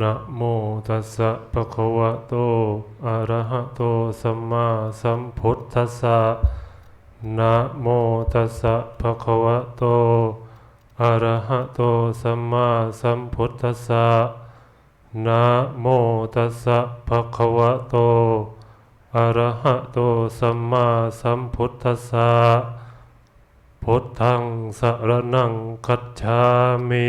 นะโมตัสสะภะคะวะโต อะระหะโต สัมมาสัมพุทธัสสะนะโมตัสสะภะคะวะโต อะระหะโต สัมมาสัมพุทธัสสะนะโมตัสสะภะคะวะโต อะระหะโต สัมมาสัมพุทธัสสะพุทธังสรณังคัจฉามิ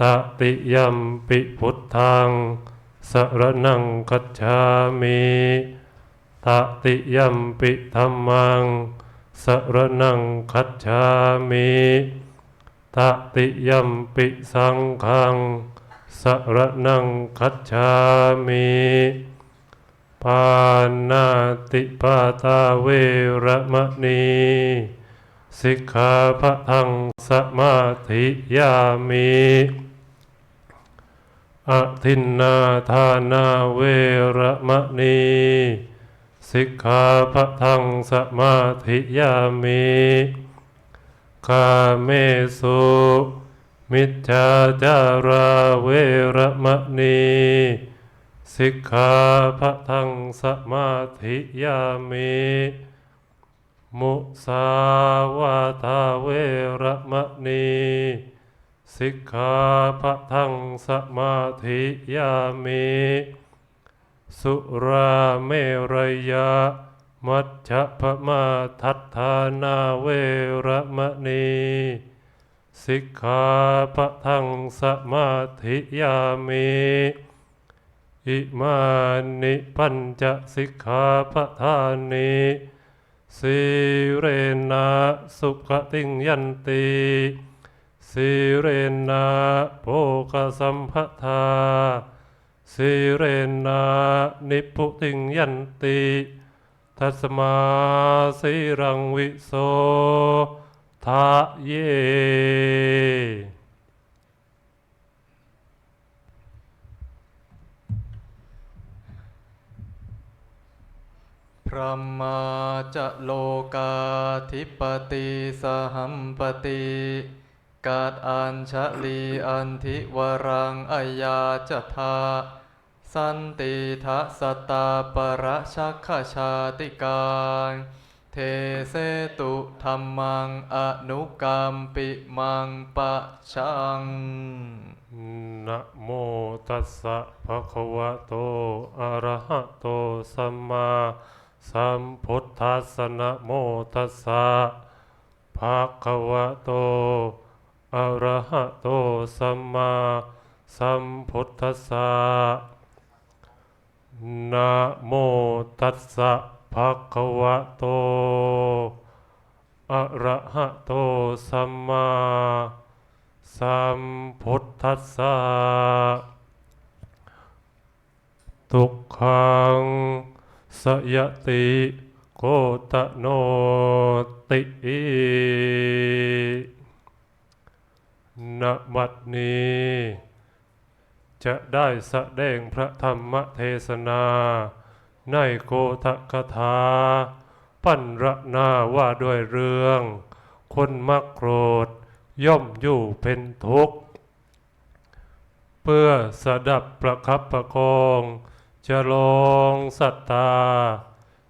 ตติยัมปิพุทธังสรณังคัจฉามิตติยัมปิธัมมังสรณังคัจฉามิตติยัมปิสังฆังสรณังคัจฉามิปานาติปาตาเวระมะนีสิกขาพะทังสมาธิยามิ อทินนาทานาเวระมะนีสิกขาพะทังสมาธิยามิกาเมสุมิจฉาจาราเวระมะนีสิกขาพะทังสมาธิยามิมุสาวาทาเวระมะนี สิกขาพะทังสมาธิยามิสุราเมรยะมัจฉพมาทัฏฐานาเวรมะนีสิกขาพะทังสมาธิยามิอิมานิปัญจสิกขาปทานิสีเรนะสุขติงยันติ สีเรนะโภคสัมปทาสีเรนะนิพพุติงยันติทัสมาสีรังวิโสทะเย พระมาจะโลกาธิปติสหัมปติ กาดอัญชลีอันทิวรังอายาจทาสันติทัสตาปรชักขชาติการเทเสตุธรรมังอนุกรรมปิมังปะชังนะโมตัสสะภะคะวะโตอะระหะโตสัมมาสัมพุทธัสสะนะโมตัสสะภะคะวะโต อะระหะโตสัมมาสัมพุทธัสสะนะโมตัสสะภะคะวะโตอะระหะโตสัมมาสัมพุทธัสสะทุกขังสยติโกตโนติ ณบัดนี้ จะได้แสดงพระธรรมเทศนา ในโกตคถา ปันรนาว่าด้วยเรื่อง คนมักโกรธย่อมอยู่เป็นทุกข์ เพื่อสดับประคับประคองจะลองศรัทธา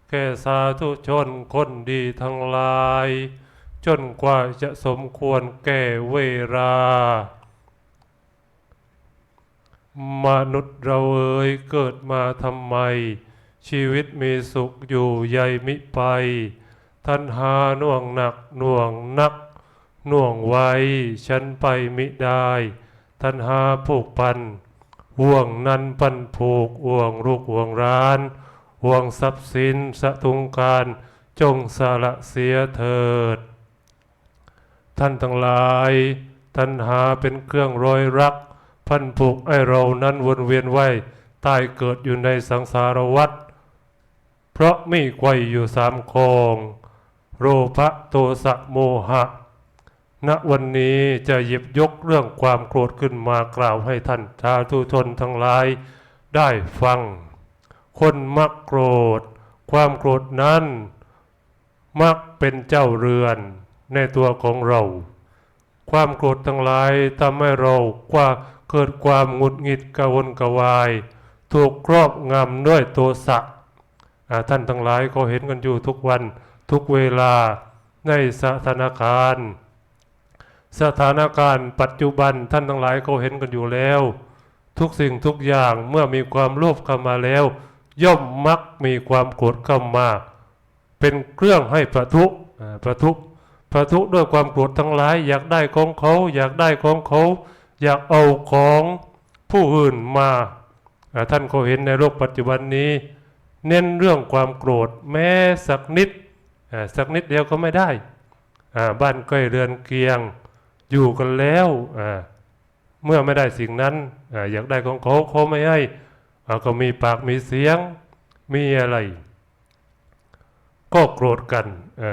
แก่สาธุชนคนดีทั้งหลาย จนกว่าจะสมควรแก่เวลามนุษย์เราเอ่ยเกิดมาทำไม ชีวิตมีสุขอยู่ใหญ่มิไปท่านหาหน่วงหนักหน่วงนัก หน่วงไว้ ฉันไปมิได้ท่านหาผูกพันห่วงนั้นปันผูกห่วงลูกห่วงร้านห่วงทรัพย์สินสะทุงการ จงสละเสียเถิด ท่านทั้งหลายทตัณหาเป็นเครื่องรอยรัก พันผูกให้เรานั้นวนเวียนว่ายตายเกิดอยู่ในสังสารวัฏเพราะไมีไกวอยู่สามคองโรภะโทสะโมหะ ณวันนี้จะหยิบยกเรื่องความโกรธขึ้นมากล่าวให้ท่านชาทุชนทั้งหลายได้ฟัง คนมักโกรธ ความโกรธนั้น มักเป็นเจ้าเรือน ในตัวของเรา ความโกรธทั้งหลายทำให้เรากว่าเกิดความหงุดหงิดกระวนกระวาย ถูกครอบงำด้วยโทสะท่านทั้งหลายก็เห็นกันอยู่ทุกวันทุกเวลาในสถานการณ์ สถานการณ์ปัจจุบันท่านทั้งหลายก็เห็นกันอยู่แล้ว ทุกสิ่งทุกอย่างเมื่อมีความโลภเข้ามาแล้ว ย่อมมักมีความโกรธเข้ามา เป็นเครื่องให้ประทุประทุ ประทุด้วยความโกรธทั้งหลาย อยากได้ของเขา อยากได้ของเขา อยากเอาของผู้อื่นมาท่านก็เห็นในโลกปัจจุบันนี้ เน้นเรื่องความโกรธแม้สักนิดสักนิดเดียวก็ไม่ได้บ้านใกล้เรือนเคียงอยู่กันแล้วเมื่อไม่ได้สิ่งนั้นออยากได้ของเขาเขาไม่ให้ก็มีปากมีเสียงมีอะไร ก็โกรธกันอ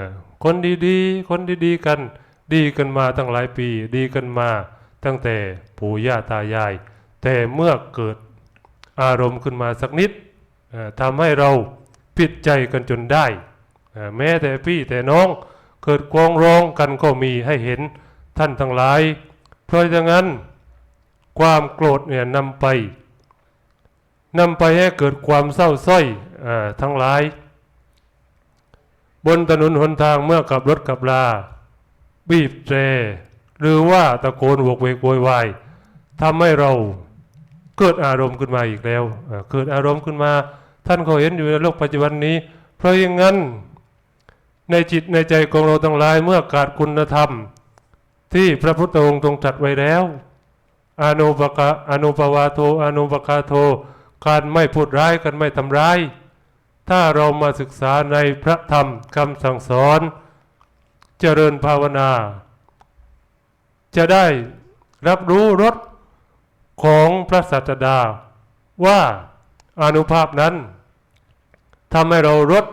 คนดีๆ คนดีๆกัน ดีกันมาตั้งหลายปี ดีกันมา ตั้งแต่ปู่ย่าตายาย แต่เมื่อเกิดอารมณ์ขึ้นมาสักนิดอ่าทำให้เราผิดใจกันจนได้ แม้แต่พี่แต่น้องเกิดกวองร้องกันก็มีให้เห็นท่านทั้งหลาย เพราะฉะนั้นความโกรธเนี่ยนำไปนำไปให้เกิดความเศร้าส้อยอทั้งหลาย บนถนนหนทางเมื่อขับรถขับลา บีบแตรหรือว่าตะโกนโวกเวกโวยวายทำให้เราเกิดอารมณ์ขึ้นมาอีกแล้ว เกิดอารมณ์ขึ้นมา ท่านก็เห็นอยู่ในโลกปัจจุบันนี้ เพราะอย่างนั้นในจิตในใจของเราทั้งหลายเมื่อขาดคุณธรรม ที่พระพุทธองค์ทรงตรัสไว้แล้วอนุปกะอนุปวาโทอนุปกาโทการไม่พูดร้ายกันไม่ทำร้าย ถ้าเรามาศึกษาในพระธรรมคำสั่งสอน เจริญภาวนา จะได้รับรู้รสของพระสัตดา ว่าอนุภาพนั้นทำให้เราลด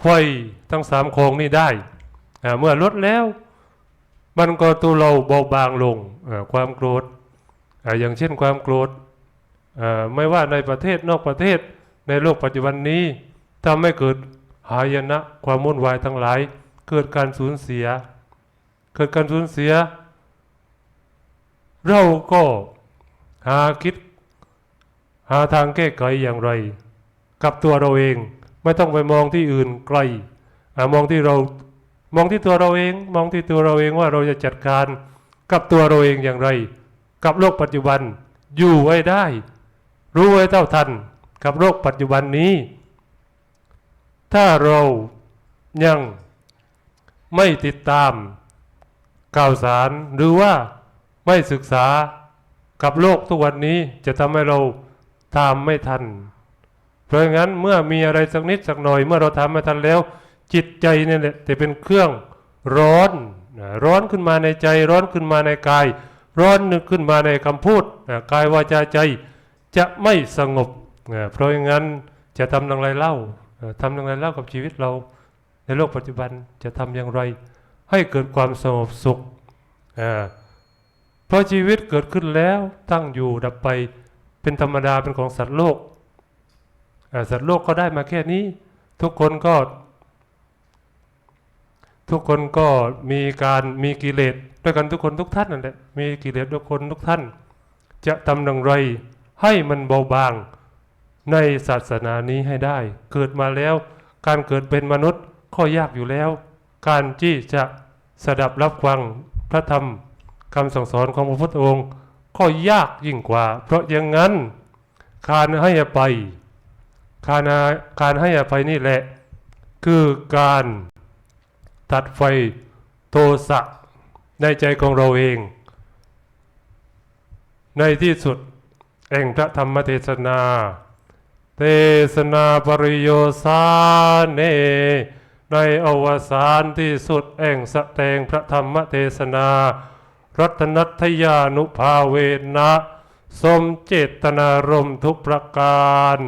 ไฟทั้งสามโครงนี้ได้ เมื่อลดแล้ว มันก็ตัวเราเบาบางลงความโกรธออย่างเช่นความโกรธไม่ว่าในประเทศนอกประเทศ ในโลกปัจจุบันนี้ทำให้เกิดหายนะความวุ่นวายทั้งหลาย เกิดการสูญเสีย เกิดการสูญเสีย เราก็หาคิด หาทางแก้ไขอย่างไร กับตัวเราเองไม่ต้องไปมองที่อื่นไกลอมองที่เรามองที่ตัวเราเอง มองที่ตัวเราเองว่าเราจะจัดการกับตัวเราเองอย่างไร กับโลกปัจจุบันอยู่ไว้ได้ รู้ไว้เท่าทัน กับโลกปัจจุบันนี้ ถ้าเรายังไม่ติดตามข่าวสารหรือว่าไม่ศึกษากับโลกทุกวันนี้จะทำให้เราตามไม่ทัน เพราะงั้นเมื่อมีอะไรสักนิดสักหน่อย เมื่อเราทำไม่ทันแล้ว จิตใจเนี่ยแหละจะเป็นเครื่องร้อนร้อนขึ้นมาในใจ ร้อนขึ้นมาในกาย ร้อนขึ้นมาในคำพูดกายวาจาใจจะไม่สงบ เพราะอย่างนั้นจะทำอย่างไรเล่าทำอย่างไรเล่ากับชีวิตเราในโลกปัจจุบันจะทำอย่างไร ให้เกิดความสงบสุขเพราะชีวิตเกิดขึ้นแล้วตั้งอยู่ดับไปเป็นธรรมดาเป็นของสัตว์โลกสัตว์โลกก็ได้มาแค่นี้ ทุกคนก็ ทุกคนก็มีการมีกิเลสด้วยกันทุกคนทุกท่านนั่นแหละมีกิเลสทุกคนทุกท่าน จะทำอย่างไรให้มันเบาบาง ในศาสนานี้ให้ได้ เกิดมาแล้ว การเกิดเป็นมนุษย์ก็ยากอยู่แล้ว การที่จะสดับรับฟังพระธรรมคำสั่งสอนของพระพุทธองค์ก็ยากยิ่งกว่า เพราะอย่างนั้น การให้อภัยการการให้อภัยนี่แหละ คือการตัดไฟโทสะในใจของเราเอง ในที่สุดแห่งพระธรรมเทศนา เทศนาปริโยสาเน ในอวสานที่สุดแห่งสแสดงพระธรรมเทศนา รัตนัทยานุภาเวนะสมเจตนารมทุกประการ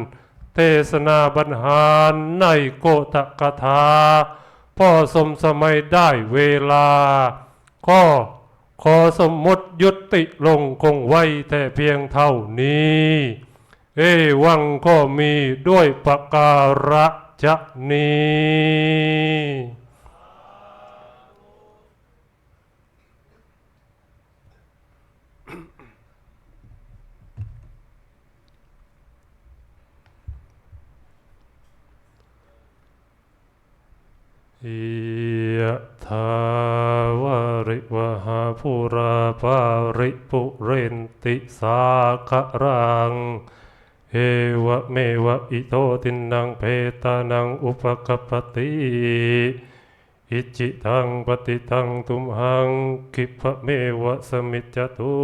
เทศนาบรรหารในโกตกถาพ่อสมสมัยได้เวลาก็ขอสมมติยุติลงคงไว้แต่เพียงเท่านี้ เอวังก็มีด้วยประการฉนี้ยะถาวาริวหาภูราปาริปุเรนติสาครัง เอวะเมวะอิโตตินังเพตานังอุปกปติอิจิตังปฏิตังตุมหังคิภะเมวะสมิจจตุ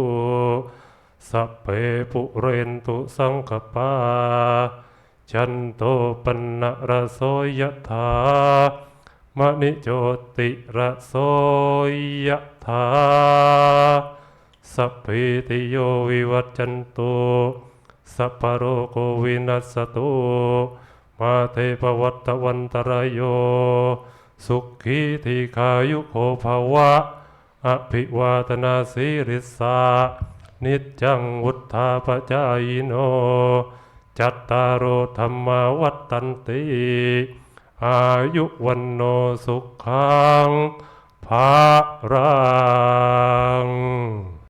สัพเพปุเรนตุสังคปาจันโตปนะระโสยถามณิโจติระโสยถาสัพพิติโยวิวัจจันตุ สัพพะโรโควินัสสตุมาเทปวัตตวันตรายโย สุขีทีขายุโคภาวะ อภิวาตนาสิริสานิจังวุธาปจายโน จัตตารโอธรรมาวัตตันติ อายุวันโนสุขังภารัง